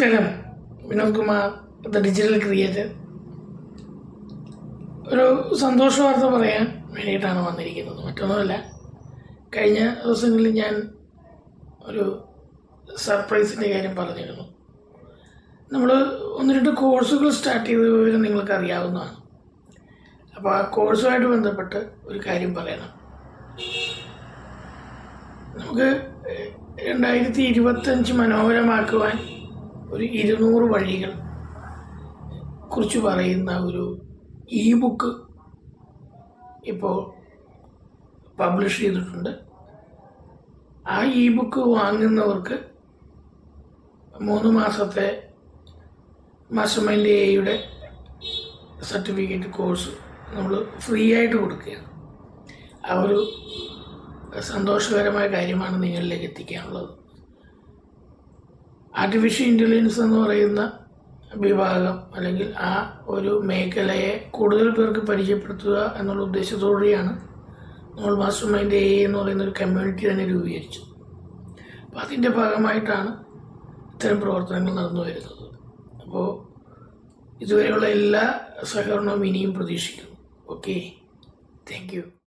നമസ്കാരം. Vinod Kumar the digital creator ഒരു സന്തോഷ വാർത്ത പറയാൻ വേണ്ടിയിട്ടാണ് വന്നിരിക്കുന്നത്. മറ്റൊന്നുമല്ല കഴിഞ്ഞ ദിവസങ്ങളിൽ ഞാൻ ഒരു സർപ്രൈസിന്റെ കാര്യം പറഞ്ഞിരുന്നു. നമ്മൾ ഒന്ന് രണ്ട് കോഴ്സുകൾ സ്റ്റാർട്ട് ചെയ്ത വിവരം നിങ്ങൾക്ക് അറിയാവുന്നതാണ് അപ്പോൾ ആ കോഴ്സുമായിട്ട് ബന്ധപ്പെട്ട് ഒരു കാര്യം പറയണം. നമുക്ക് രണ്ടായിരത്തി ഇരുപത്തഞ്ച് മനോഹരമാക്കുവാൻ ഒരു ഇരുന്നൂറ് വഴികൾ കുറിച്ച് പറയുന്ന ഒരു ഇ ബുക്ക് ഇപ്പോൾ പബ്ലിഷ് ചെയ്തിട്ടുണ്ട്. ആ ഇ ബുക്ക് വാങ്ങുന്നവർക്ക് മൂന്ന് മാസത്തെ എയുടെ സർട്ടിഫിക്കറ്റ് കോഴ്സ് നമ്മൾ ഫ്രീ ആയിട്ട് കൊടുക്കുകയാണ്. ആ ഒരു സന്തോഷകരമായ കാര്യമാണ് നിങ്ങളിലേക്ക് എത്തിക്കാനുള്ളത്. ആർട്ടിഫിഷ്യൽ ഇന്റലിജൻസ് എന്ന് പറയുന്ന വിഭാഗം അല്ലെങ്കിൽ ആ ഒരു മേഖലയെ കൂടുതൽ പേർക്ക് പരിചയപ്പെടുത്തുക എന്നുള്ള ഉദ്ദേശത്തോടെയാണ് നമ്മൾ മാസ്റ്റർ മൈൻഡ് എ എന്ന് പറയുന്ന ഒരു കമ്മ്യൂണിറ്റി തന്നെ രൂപീകരിച്ചു അപ്പോൾ അതിന്റെ ഭാഗമായിട്ടാണ് ഇത്തരം പ്രവർത്തനങ്ങൾ നടന്നു വരുന്നത്. അപ്പോൾ ഇതുവരെയുള്ള എല്ലാ സഹകരണവും ഇനിയും പ്രതീക്ഷിക്കുന്നു. Okay thank